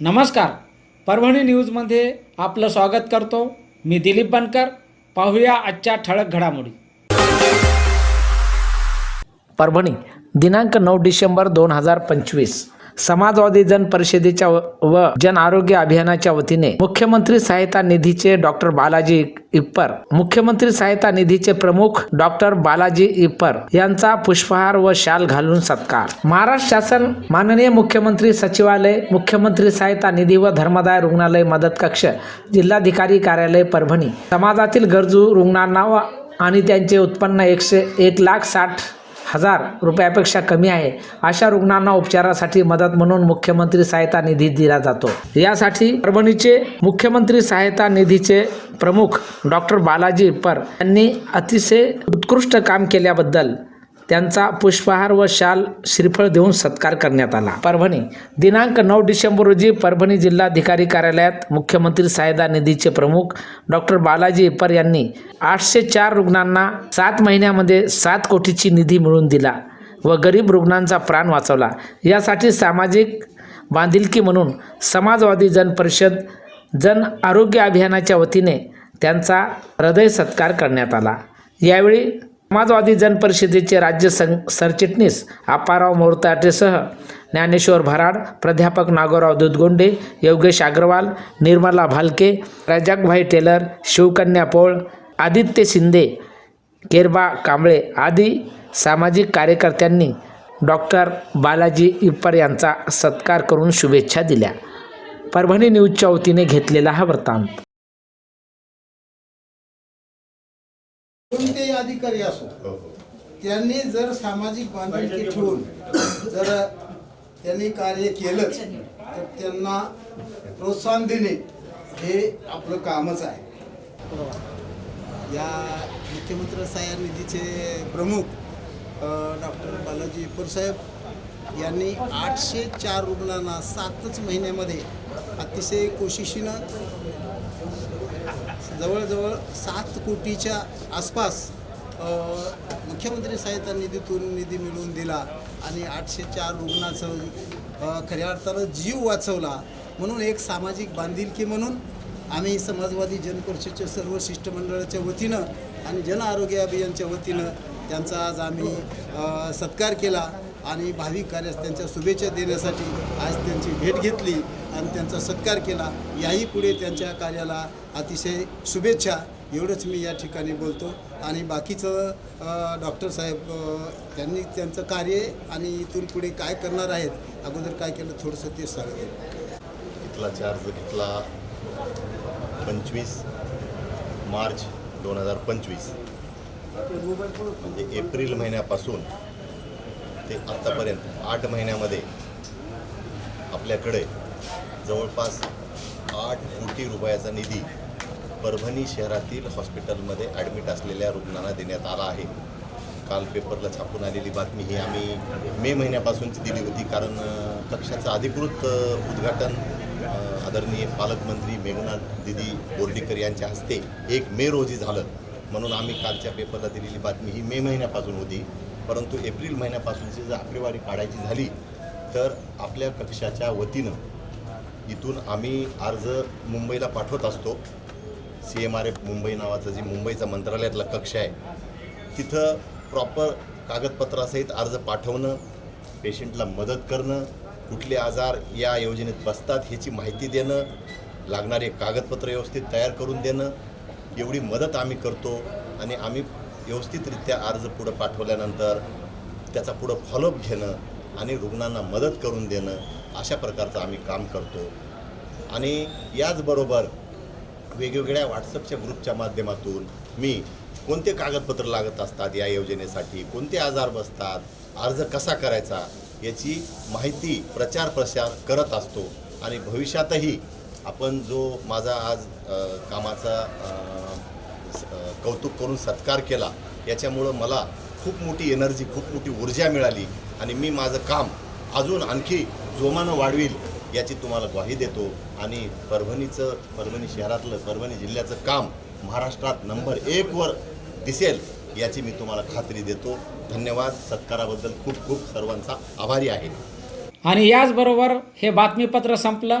नमस्कार. परभणी न्यूजमध्ये आपलं स्वागत करतो. मी दिलीप बनकर. पाहूया आजच्या ठळक घडामोडी. परभणी दिनांक नऊ डिसेंबर दोन हजार पंचवीस. समाजवादी जन परिषदेच्या व व जन आरोग्य अभियानाच्या वतीने मुख्यमंत्री सहायता निधीचे डॉक्टर बालाजी इप्पर मुख्यमंत्री सहायता निधीचे प्रमुख डॉक्टर बालाजी इप्पर यांचा पुष्पहार व शाल घालून सत्कार. महाराष्ट्र शासन माननीय मुख्यमंत्री सचिवालय मुख्यमंत्री सहायता निधी व धर्मदाय रुग्णालय मदत कक्ष जिल्हाधिकारी कार्यालय परभणी. समाजातील गरजू रुग्णांना व आणि त्यांचे उत्पन्न एकशे एक लाख साठ हजार रुपयापेक्षा कमी आहे. अशा रुग्णांना उपचारासाठी मदत म्हणून मुख्यमंत्री सहायता निधी दिला जातो. यासाठी परभणीचे मुख्यमंत्री सहायता निधीचे प्रमुख डॉक्टर बालाजी पर यांनी अतिशय उत्कृष्ट काम केल्याबद्दल त्यांचा पुष्पहार व शाल श्रीफळ देऊन सत्कार करण्यात आला. परभणी दिनांक नऊ डिसेंबर रोजी परभणी जिल्हाधिकारी कार्यालयात मुख्यमंत्री सहायता निधीचे प्रमुख डॉक्टर बालाजी इप्पर यांनी आठशे चार रुग्णांना सात महिन्यामध्ये सात कोटीची निधी मिळवून दिला व गरीब रुग्णांचा प्राण वाचवला. यासाठी सामाजिक बांधिलकी म्हणून समाजवादी जन परिषद जन आरोग्य अभियानाच्या वतीने त्यांचा हृदय सत्कार करण्यात आला. यावेळी समाजवादी जनपरिषदेचे राज्य सं सरचिटणीस आपाराव मोरताटेसह ज्ञानेश्वर भराड प्राध्यापक नागोराव दुधगोंडे योगेश अग्रवाल निर्मला भालके राजाकभाई टेलर शिवकन्या पोळ आदित्य शिंदे केरबा कांबळे आदी सामाजिक कार्यकर्त्यांनी डॉक्टर बालाजी इप्पर यांचा सत्कार करून शुभेच्छा दिल्या. परभणी न्यूजच्या वतीने घेतलेला हा वृत्तांत. कोणतेही अधिकारी असो त्यांनी जर सामाजिक बांधिलकी ठेवून जर त्यांनी कार्य केलंच तर त्यांना प्रोत्साहन देणे हे आपलं कामच आहे. या मुख्यमंत्री सहाय्य निधीचे प्रमुख डॉक्टर बालाजी इप्पर यांनी आठशे चार रुग्णांना सातच महिन्यामध्ये अतिशय कोशिशीनं जवळजवळ सात कोटीच्या आसपास मुख्यमंत्री सहायता निधीतून निधी मिळवून दिला आणि आठशे चार रुग्णाचं खऱ्या अर्थानं जीव वाचवला. म्हणून एक सामाजिक बांधिलकी म्हणून आम्ही समाजवादी जनपरिषदेच्या सर्व शिष्टमंडळाच्या वतीनं आणि जन आरोग्य अभियानच्या वतीनं त्यांचा आज आम्ही सत्कार केला. आणि भाविक कार्यास त्यांच्या शुभेच्छा देण्यासाठी आज त्यांची भेट घेतली आणि त्यांचा सत्कार केला. याही पुढे त्यांच्या कार्याला अतिशय शुभेच्छा. एवढंच मी या ठिकाणी बोलतो. आणि बाकीचं डॉक्टर साहेब त्यांनी त्यांचं कार्य आणि इथून पुढे काय करणार आहेत अगोदर काय केलं थोडंसं ते सांगते. इथला चार्ज घेतला पंचवीस मार्च दोन हजार पंचवीस. म्हणजे एप्रिल महिन्यापासून ते आत्तापर्यंत आठ महिन्यामध्ये आपल्याकडे जवळपास आठ कोटी रुपयाचा निधी परभणी शहरातील हॉस्पिटलमध्ये ॲडमिट असलेल्या रुग्णांना देण्यात आला आहे. काल पेपरला छापून आलेली बातमी ही आम्ही मे महिन्यापासूनची दिली होती कारण कक्षाचं अधिकृत उद्घाटन आदरणीय पालकमंत्री मेघनाथ दिदी बोर्डीकर यांच्या हस्ते एक मे रोजी झालं. म्हणून आम्ही कालच्या पेपरला दिलेली बातमी ही मे महिन्यापासून होती. परंतु एप्रिल महिन्यापासूनची जर आकडेवारी काढायची झाली तर आपल्या कक्षाच्या वतीनं इथून आम्ही अर्ज मुंबईला पाठवत असतो. C M R F Mumbai नावाचं जे मुंबईचा मंत्रालयातला कक्ष आहे तिथं प्रॉपर कागदपत्रासहित अर्ज पाठवणं पेशंटला मदत करणं कुठले आजार या योजनेत बसतात ह्याची माहिती देणं लागणारे कागदपत्र व्यवस्थित तयार करून देणं एवढी मदत आम्ही करतो आणि आम्ही व्यवस्थितरित्या अर्ज पुढं पाठवल्यानंतर त्याचा पुढं फॉलोअप घेणं आणि रुग्णांना मदत करून देणं अशा प्रकारचं आम्ही काम करतो. आणि याचबरोबर वेगवेगळ्या व्हॉट्सअपच्या ग्रुपच्या माध्यमातून मी कोणते कागदपत्र लागत असतात या योजनेसाठी कोणते आजार बसतात अर्ज कसा करायचा याची माहिती प्रचार प्रसार करत असतो. आणि भविष्यातही आपण जो माझा आज कामाचा कौतुक करून सत्कार केला याच्यामुळं मला खूप मोठी एनर्जी खूप मोठी ऊर्जा मिळाली आणि मी माझं काम अजून आणखी जोमानं वाढवील याची तुम्हाला ग्वाही देतो. आणि परभणीचं परभणी शहरातलं परभणी जिल्ह्याचं काम महाराष्ट्रात नंबर एकवर दिसेल याची मी तुम्हाला खात्री देतो. धन्यवाद. सत्काराबद्दल खूप खूप सर्वांचा आभारी आहे. आणि याचबरोबर हे बातमीपत्र संपलं.